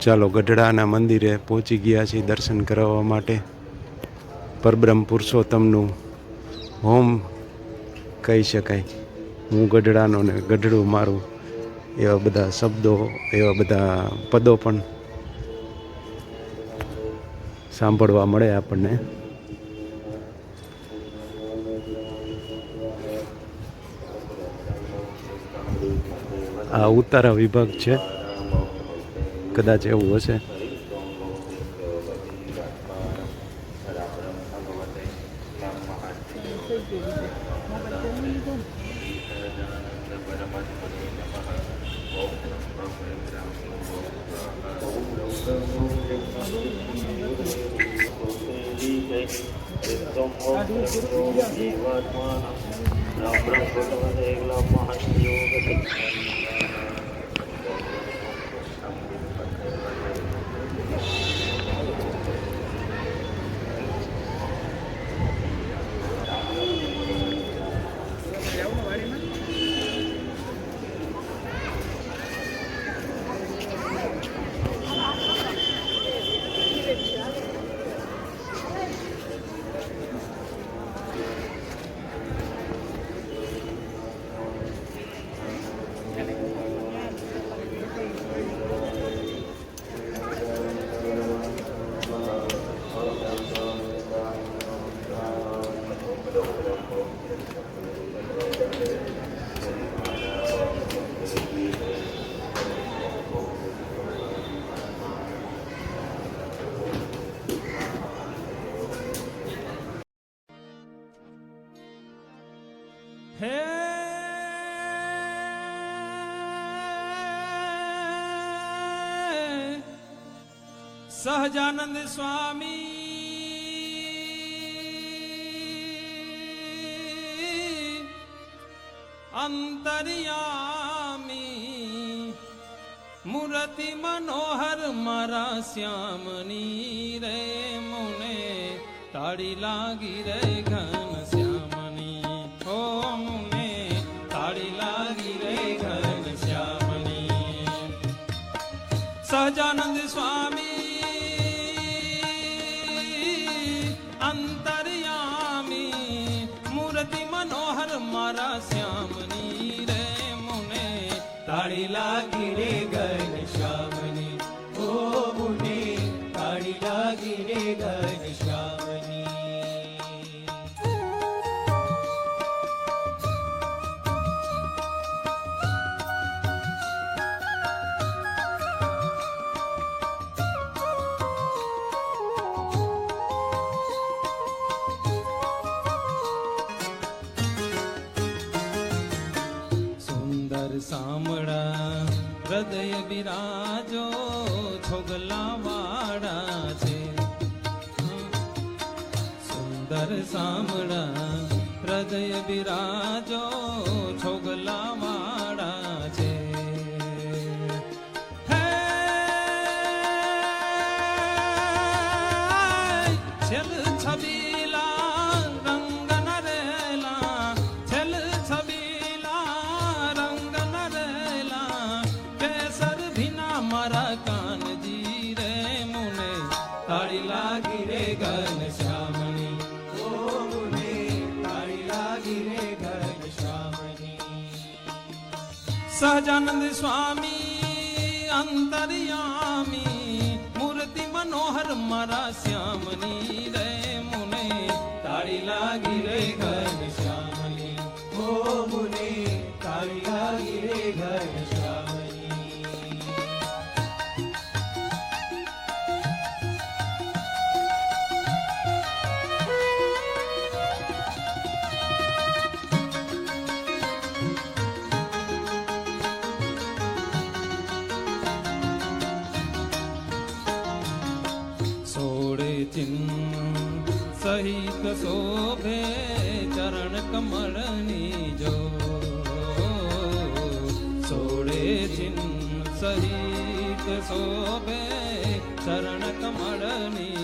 ચાલો ગઢડાના મંદિરે પહોંચી ગયા છીએ દર્શન કરાવવા માટે. પરબ્રહ્મ પુરુષોત્તમનું હોમ કહી શકાય. હું ગઢડાનો ને ગઢડું મારું, એવા બધા શબ્દો, એવા બધા પદો પણ સાંભળવા મળે આપણને. આ ઉતારા વિભાગ છે. કદાચ એવું હશે હે ਸਹਜਾਨੰਦ ਸੁਆਮੀ ਅੰਤਰਯਾਮੀ ਮੁਰਤੀ ਮਨੋਹਰ ਮਾਰਾ ਸਿਆਮਨੀ ਰੇ ਮੁਨੇ ਤਾੜੀ ਲਾਗੀ ਰੇ ਘਨ ਸਿਆਮਨੀ। ਓ ਮੁਨੇ ਤਾੜੀ ਲਾਗੀ ਰੇ ਘਨ ਸਿਆਮਨੀ। ਸਹਜਾਨੰਦ ਸੁਆਮੀ હૃદય બિરાજો છોગલા વાળા છે. સુંદર સામણા હૃદય બિરાજો છોગલા વાળા છે. ी लिरे सहजान स्वामी अन्तर्यामि मूर्ति मनोहर मरा श्यामनी। रीलागिरे गण श्यामी मुने ती लागी સહિત શોભે ચરણ કમળની જો. સોળે ચિહ્ન સહિત શોભે ચરણ કમળની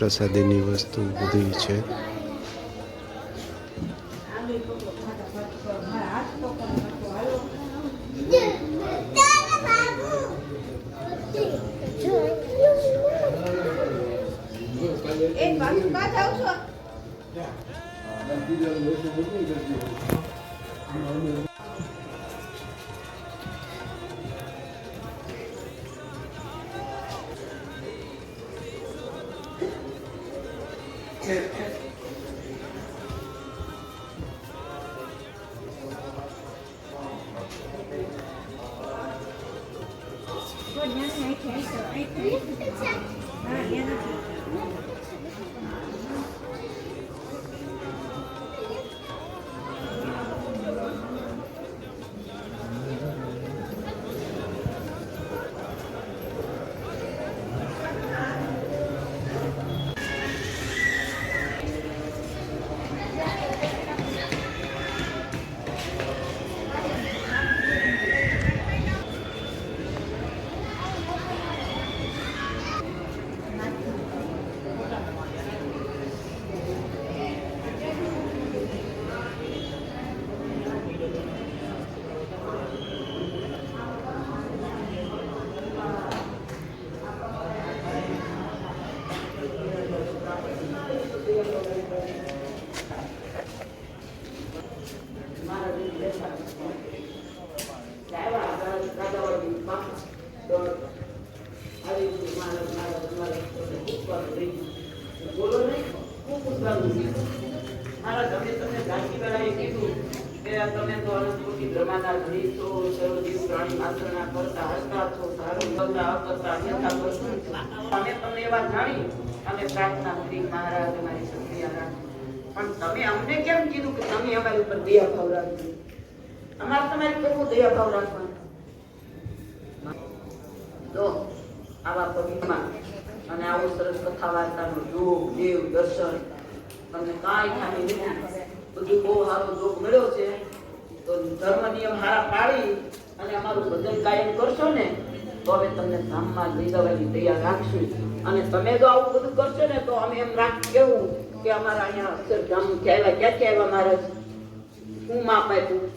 પ્રસાદીની વસ્તુ બધી છે. Amen. અન્યથા અમે તમને એવા જાણી અમે પ્રાર્થના કરી, મહારાજ અમારી સક્રિયા રાખો. પણ તમે અમને કેમ કીધું કે તમે અમારી ઉપર દયા ભાવ રાખજો? અમારે તમારી કેવું દયા ભાવ રાખવાનો. તો આવા પવિત્રમાં અને આવો સરસ કથા વાર્તાનો યોગ, દેવ, દર્શન, તમને કાંઈ ખામી નથી. બધું બહુ સારો જોગ મળ્યો છે. તો ધર્મ નિયમ હારા પાડી અને અમારું ભજન કાયમ કરશો ને તો અમે તમને ધામમાં લઈ જવાની તૈયાર રાખશું. અને તમે જો આવું બધું કરશો ને તો અમે એમ રાખ કેવું કે અમારા અહીંયા અક્ષરધામ ક્યાં આવ્યા ક્યાંથી હું માપ આપ્યું?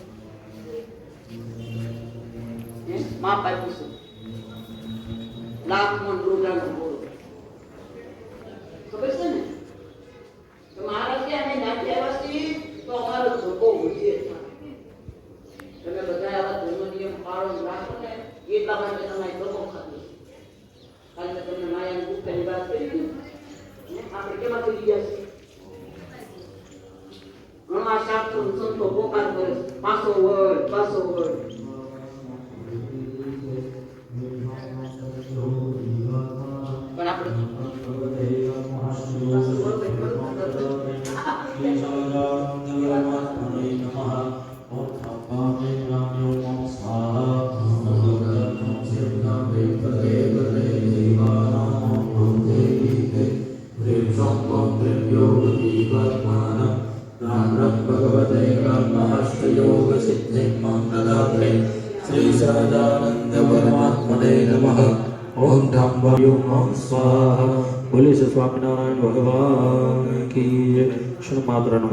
માપ આપ્યું છું લાખ મન રોજાનું બોલો ખબર છે ને? મહારાજ અમે નાખી આવ્યા છીએ તો અમારો ધોકો હોઈએ તમે બધા આવા ધર્મ નિયમ પાળો રાખો ને એટલા માટે તમારે ધોકો ખાધો. કારણ કે તમને માયાની ગુફાની વાત કરી ને આપણે કેમાં થઈ ગયા છીએ? ઘણા શાસ્ત્રો સંતો પોકાર કરે છે. પાછો વળ, પાછો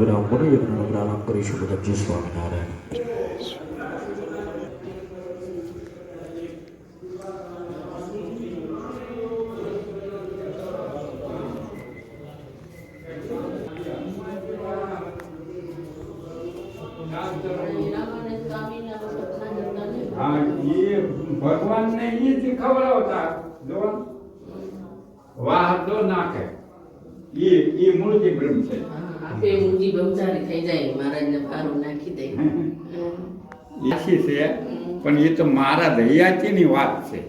ક્ષણ માત્રનો વિરામ બોલી યજ્ઞનો પ્રારંભ કરીશું બધા જય સ્વામિનારાયણ ઈશી છે પણ એ તો મારા દયાચીની વાત છે.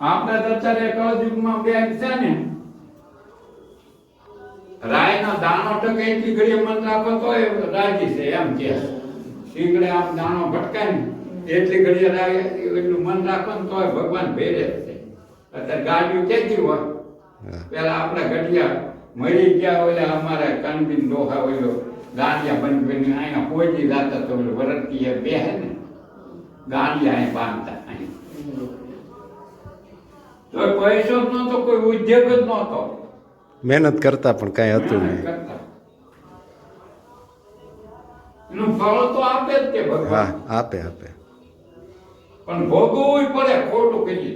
આપણે તો અત્યારે કળયુગમાં બેન છે ને રાયનો દાણો ટકે એટલી મન રાખો તો એ રાજી છે એમ કે. શીંગડે આમ દાણો ભટકાય ને એટલી ઘડી રાય એટલું મન રાખો ને તોય ભગવાન ભેરે છે. અત્યારે ગાડીઓ કેતી હોય. પેલા આપણા ઘડિયા મરી ગયા હોય અમારા કાનબીન ડોહા ઓલો ગાંડિયા બની બની અહીંયા કોઈ જ ગાતા તો વરતી એ બેહે ને ગાંડિયા અહીં બાંધતા અહીં. તો પૈસો જ નહોતો કોઈ ઉદ્યોગ જ નહોતો. મહેનત કરતા પણ કાંઈ હતું નહીં. એનું ફળ તો આપે જ તે ભગવાન. આપે આપે. પણ ભોગવવું પડે ખોટું કહીએ.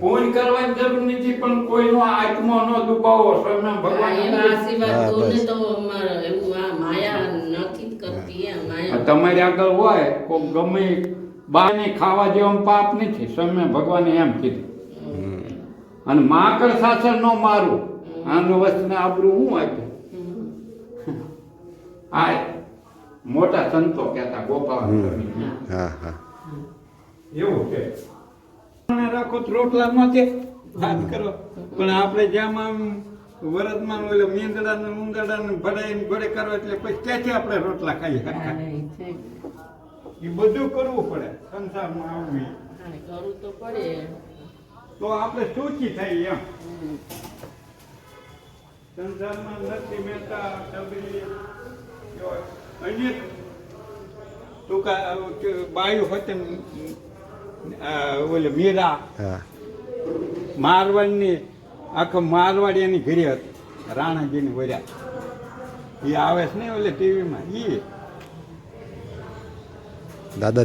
પૂન કરવાની જરૂર નથી પણ કોઈનો આત્મા નો દુભાવો સ્વયં ભગવાન તમારી આગળ હોય કોક ગમે બાને ખાવા જેવો પાપ નથી સમય ભગવાને એમ કીધું. અને માકડ શાસન નો મારું. આનું વસ્તુને આબરું હું આપ્યું? આ મોટા સંતો કહેતા ગોપાલ હા હા. એવું છે રાખો રોટલા માટે વાત કરો. પણ આપણે જેમ આમ વરદમાં ઓલે મીંદડા ને ઉંદડા ને ભડાઈને ભડે કરો એટલે પછી ક્યાંથી આપણે રોટલા ખાઈએ. એ બધું કરવું પડે. સંસારમાં આવવી. કરવું તો પડે. તો આપણે સૂચી થઈ એમ. સંસારમાં નથી મહેતા સબરી અન્ય ટૂંકા બાયું હોય ને, આ ઓલે મીરા. મારવાડની આખો મારવાડી એની ઘરે હતી. રાણાજીની વર્યા. એ આવે છે ને ઓલે ટીવીમાં? એ દાદા